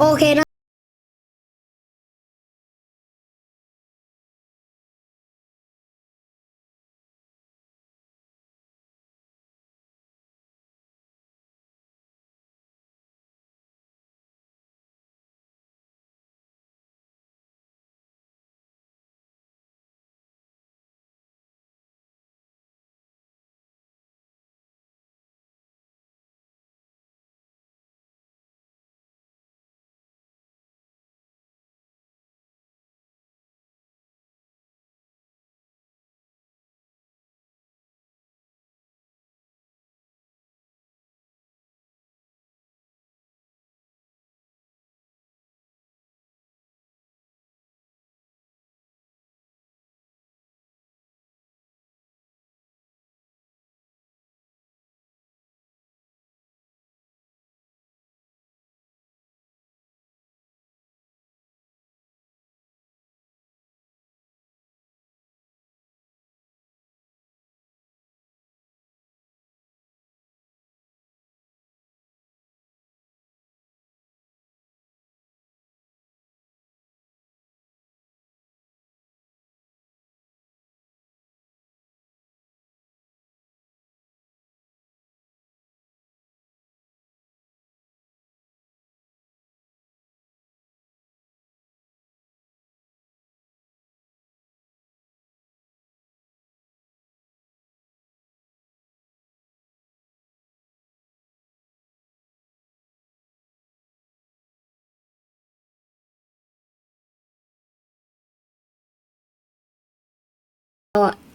โอเคนะ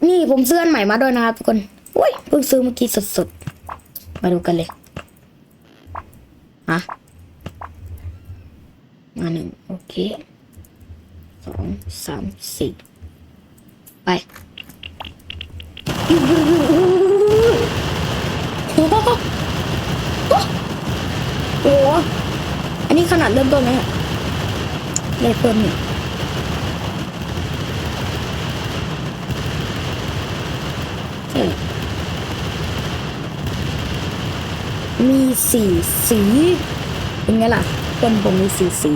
นี่ผมซื้ออันใหม่มาด้วยนะครับทุกคนอุ้ยเพิ่งซื้อเมื่อกี้สดๆ มาดูกันเลยฮะมาหนึ่งโอเคสองสามสี่ไปโอ้โหอันนี้ขนาดเริ่มต้นนะเนี่ยเลยเพิ่มเนี่ย มีสีสีเป็นไงล่ะเป็นผมมีสีสี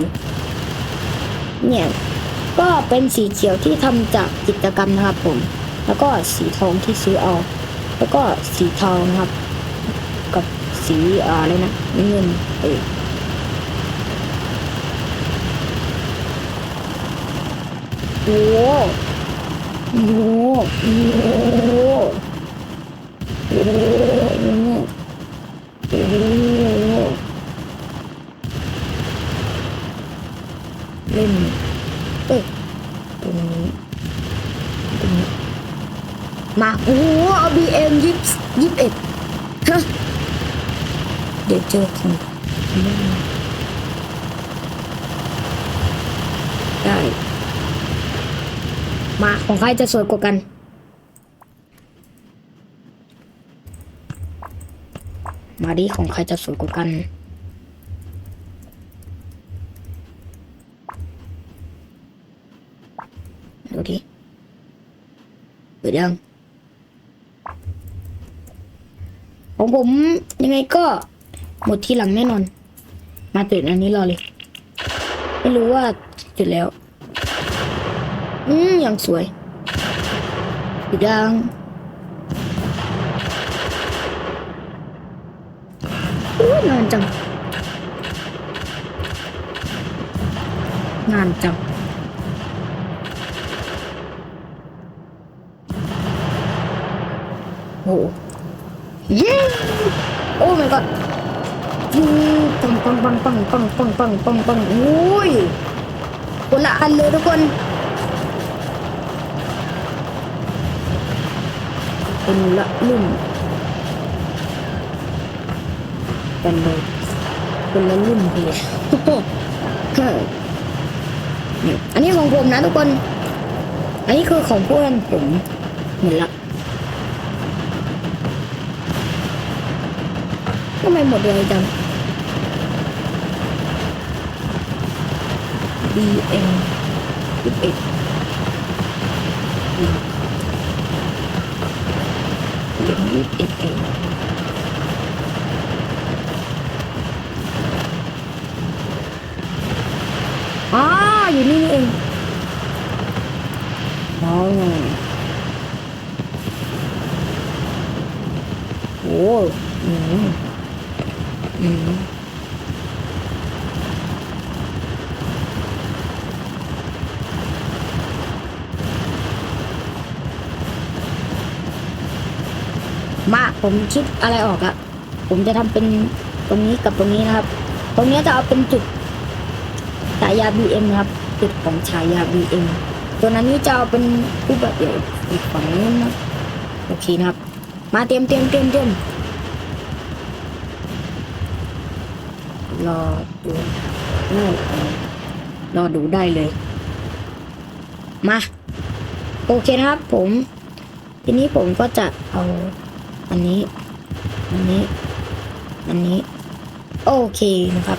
เนี่ยก็เป็นสีเขียวที่ทำจากกิจกรรมนะครับผม แล้วก็สีทองที่ซื้อเอา แล้วก็สีทองนะครับ กับสีอะไรนะเงินเออโอ้โหโอ้โห เล่นเอ้ยตรงนี้ตรงนี้มาโอ้โหเอาบีเอ็มยี่ยี่สิบเอ็ดฮะเดี๋ยวเจอของได้มาของใครจะสวยกว่ากัน มาดิของใครจะสวยกว่ากัน ดูดิเปิดยังของผมยังไงก็หมดทีหลังแน่นอน มาติดอันนี้รอเลย ไม่รู้ว่าจุดแล้ว อืมยังสวยปิดยัง อู้นาน จัง นานจัง โอ้เย้โอ้ my god ปังปังปังปังปังปังปังปังปังโอ้ยคนละอันเลยทุกคนคนละลุ่ม กันเลยคนละรุ่นเลยอันนี้ของผมนะทุกคน อันนี้คือของเพื่อนผมเหมดละทำไมหมดเลยจัง B M ยี่สิบเอ็ด B M ยี่สิบเอ็ดเอง อยู่นี่นี่เองอ๋อโอ้อืมอืมมาผมคิดอะไรออกอะผมจะทำเป็นตรงนี้กับตรงนี้นะครับ ตรงนี้จะเอาเป็นจุดายา BM นะครับจุดของฉายา BM ตัวนั้นนี่จะเอาเป็นรูปแบบเดียวอีกฝั่งนู้นนะโอเคนะครับ มาเตรียมเตรียมเตรียมเตรียมรอดูได้รอดูได้เลย มา โอเคนะครับผม ทีนี้ผมก็จะเอา อันนี้ อันนี้ อันนี้ โอเคนะครับ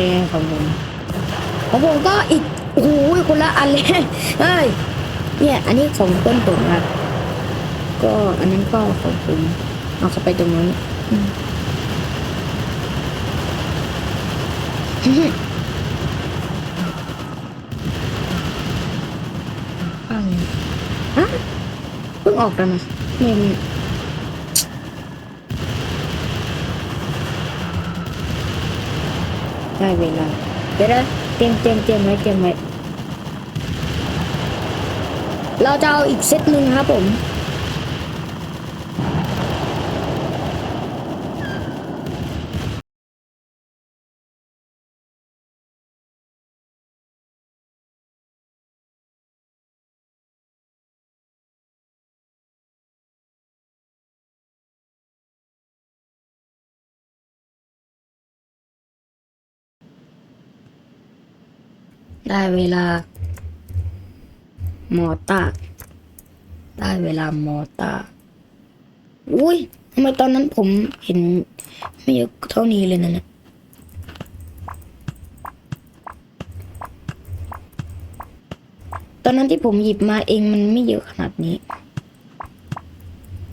แปลของผมของผมก็อีกโอ้โหคนละอันเลยเฮ้ยเนี่ย อันนี้ของต้นผมครับก็อันนั้นก็ของผมเอาเข้าไปตรงนั้นอืมปังฮะเพิ่งออกแล้วนะไม่ ได้เวลา เดี๋ยวนะเตรียมเตรียมเตรียมไว้เตรียมไว้เราจะเอาอีกเซตหนึ่งครับผม ได้เวลา มอตาได้เวลามอตาอุ้ยทำไมตอนนั้นผมเห็น ไม่เยอะเท่านี้เลยนะเนี่ยตอนนั้นที่ผมหยิบมาเองมันไม่เยอะขนาดนี้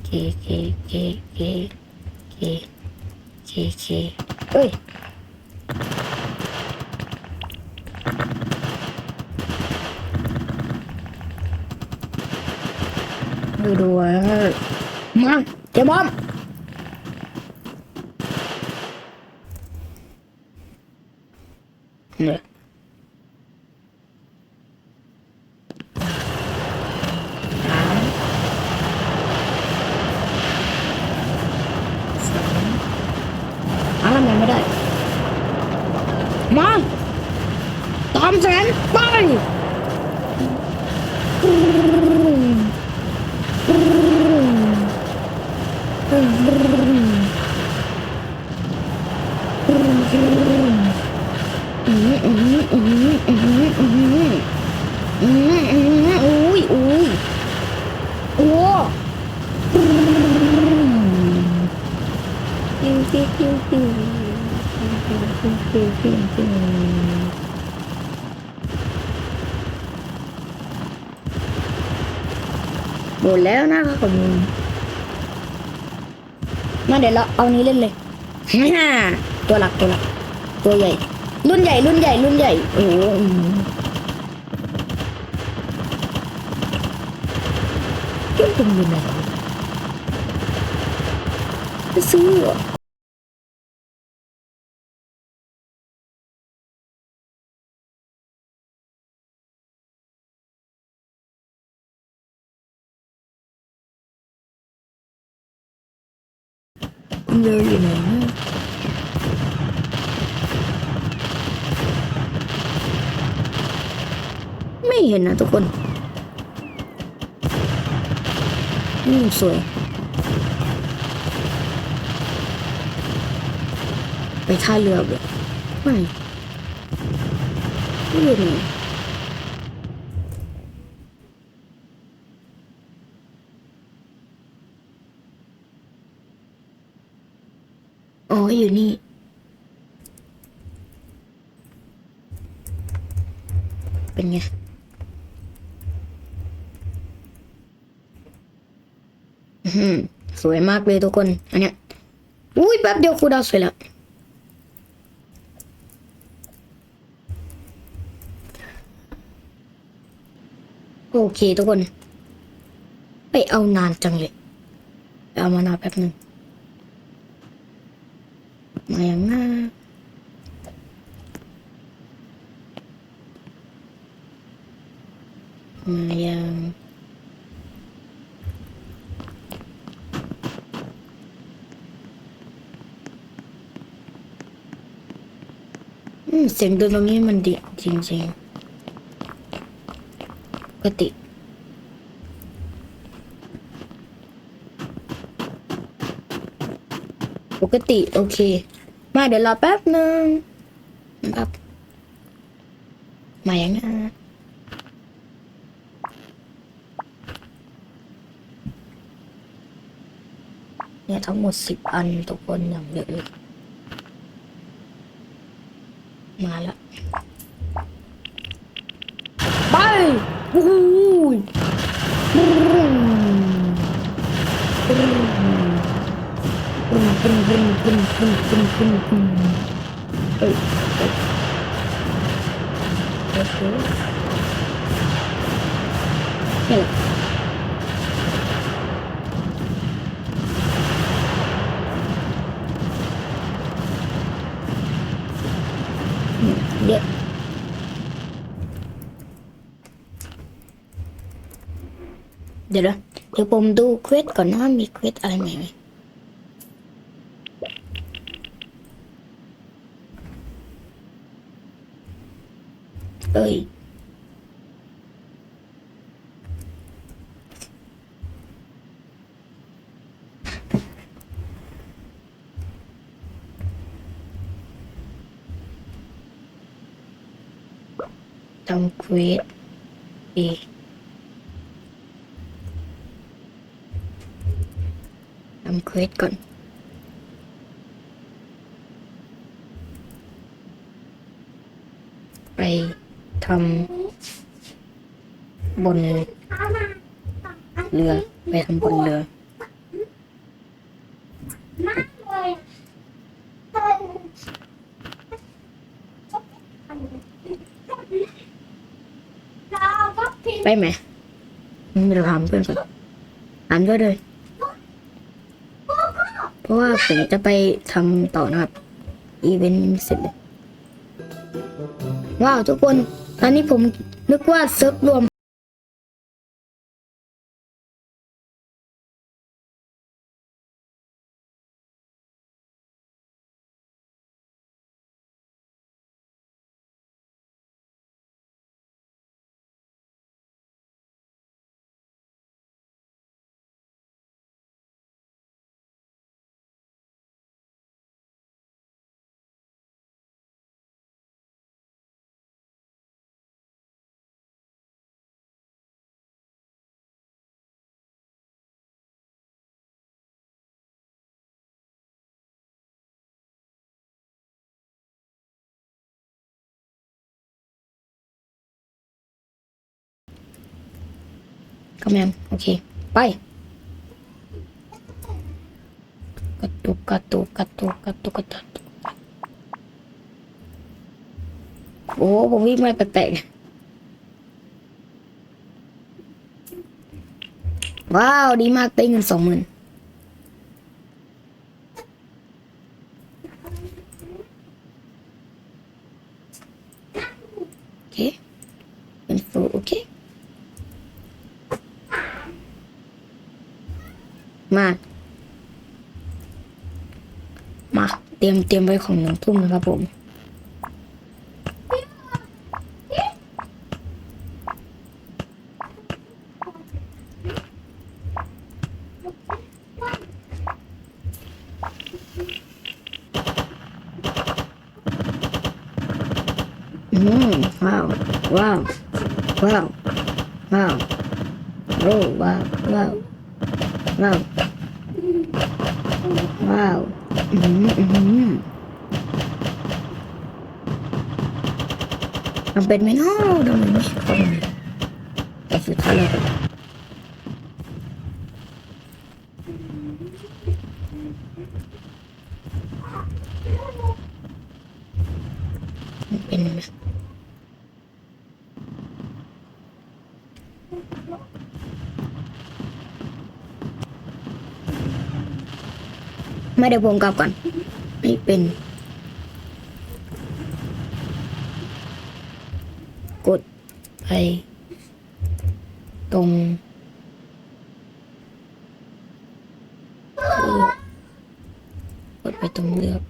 เคเคเคเคเคเคเคเอ้ย ดูดูมาเจมอมเนี่ยอ้าวมันไม่ได้มาตามแสน หมดแล้วนะครับผมมาเดี๋ยวเราเอานี้เล่นเลยตัวหลักตัวหลัก ตัวใหญ่ รุ่นใหญ่ รุ่นใหญ่ รุ่นใหญ่ โอ้โหเครื่องปรุงอยู่ไหนจะซื้อ เยอะอยู่ไหนไม่เห็นนะทุกคนนี่สวย ไปท่าเรือเลยไม่ไม่เลย ไหนอ๋ออยู่นี่ เป็นไง สวยมากเลยทุกคน อันเนี้ย อุ้ยแป๊บเดียวครูดาวสวยแล้ว โอเคทุกคน ไปเอานานจังเลยไปเอามานานแป๊บหนึ่ง มาอย่างน่ามาอย่างเสียงดนตรงนี้มันดีจริงๆปกติปกติ โอเค ಗೆಲ್ಲಪ್ಪ மயங்க เนี่ยทั้งหมดสิบอันทุกคนอย่างเยอะเลยมาละไปวู้ มปึ้มปึ้มปึ้มปึ้มปึ้มปึ้มเอ้ยโอเคนี่แหละเดี๋ยวเดี๋ยวเดี๋ยวผมดูเควสก่อนนะมีเควสอะไรใหม่ไหม tươi tâm quyết đi. Tâm quyết còn Ray ทำบนเรือไปทำบนเรือไปไหมไม่เราถามเพื่อนก่อนถามด้วยเลย เพราะว่าผมจะไปทำต่อนะครับ อีเวนต์เสร็จเลยว้าวทุกคน อนนี้ผมนึกว่าเซิร์ฟรวม กำลังโอเค ไป กระตุกกระตุกกระตุกกระตุกกระตุกโอ้ผมวิ่งมาแปลกๆว้าว ดีมากได้เงินสองหมื่นโอเคเป็นฟูโอเค มาก มาเตรียมเตรียมไว้ของหนึ่งทุ่มนะครับผมอืมว้าว ว้าว ว้าว ว้าว โอ้ว้าว ว้าว ว้าวว้าวอืมอืมเอาเป็นไหมเนาะดมไมไม่ทำไมแต่สุดท้ายเราก็ไม่เป็นไหม ไม่เดี๋ยวผมกลับก่อน ไม่เป็น กดไป ตรงกกดไปตรงเลือก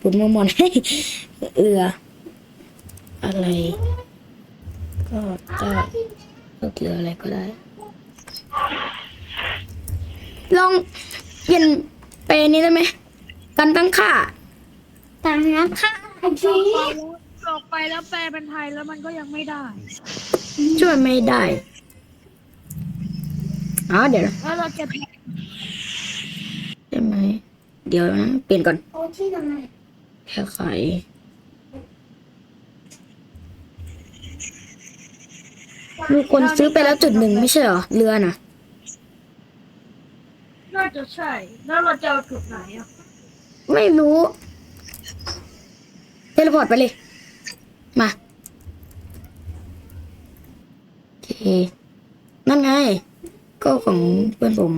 ปุ่มมามอนให้เอืออะไร ก็ได้ก็เกลืออะไรก็ได้ ลองเปลี่ยนเปรนี้ได้ไหมกันตั้งค่าต่างนะค่ะจีออกไปแล้วแปลเป็นไทยแล้วมันก็ยังไม่ได้ ช่วยไม่ได้อ๋อเดี๋ยวนะแล้วเราจะใช่ไหม เดี๋ยวนะ เปลี่ยนก่อนโอ้ ที่ทำไมแค่ไขมีคนซื้อไปแล้วจุดหนึ่งไม่ใช่เหรอ เรือน่ะ น่าจะใช่ แล้วเราจะเอาจุดไหนอะ ไม่รู้เทเลพอร์ตไปเลย มาโอเค นั่นไง ก็ของเพื่อนผม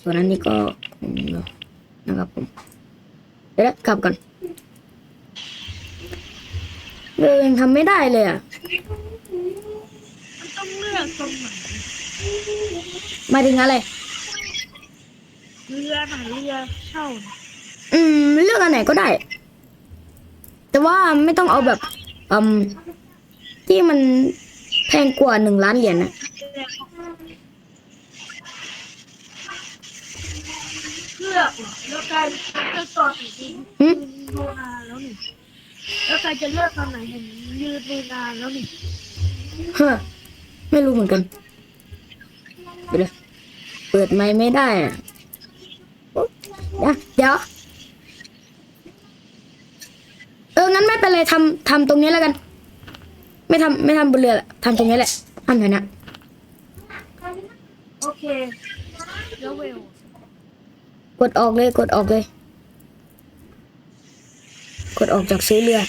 ส่วนอันนี้ก็ของเรานะครับผม เดี๋ยวนะกลับก่อนเรือยังทำไม่ได้เลยอะมันต้องเลือกตรงไหนหมายถึงอะไรเรือไหนเรือเช่าน่ะอืมเลือกอันไหนก็ได้ แต่ว่าไม่ต้องเอาแบบอืมที่มันแพงกว่าหนึ่งล้านเหรียญนะ ลือกเหรอแล้วกลายจะต่อสีดินหึดูนานแล้วนี่แล้วใครจะเลือกตอนไหนเห็นยืนดูนานแล้วนี่เฮ้อไม่รู้เหมือนกันเดี๋ยวเปิดไมค์ไม่ได้อะเดี๋ยวเดี๋ยวเอองั้นไม่เป็นไรทำทำตรงนี้แล้วกัน ไม่ทำไม่ทำบนเรือละทำตรงนี้แหละทำแถวเนี้ยโอเคแล้วเวล กดออกเลยกดออกเลย กดออกจากซื้อเรือ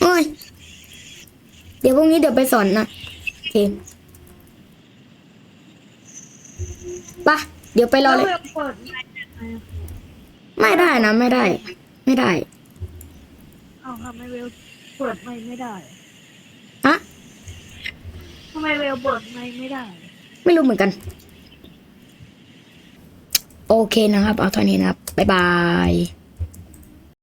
โอ้ย เดี๋ยวพรุ่งนี้เดี๋ยวไปสอนนะโอเคไปะเดี๋ยวไปรอแล้วเลยเวลเปิดไมค์ยังไงอะไม่ได้นะไม่ได้ ไม่ได้เอาทำไมเวลเปิดไมค์ไม่ได้ฮะทำไมเวลเปิดไมค์ไม่ได้ ไม่รู้เหมือนกัน โอเคนะครับ เอาเท่านี้นะครับ บ๊ายบาย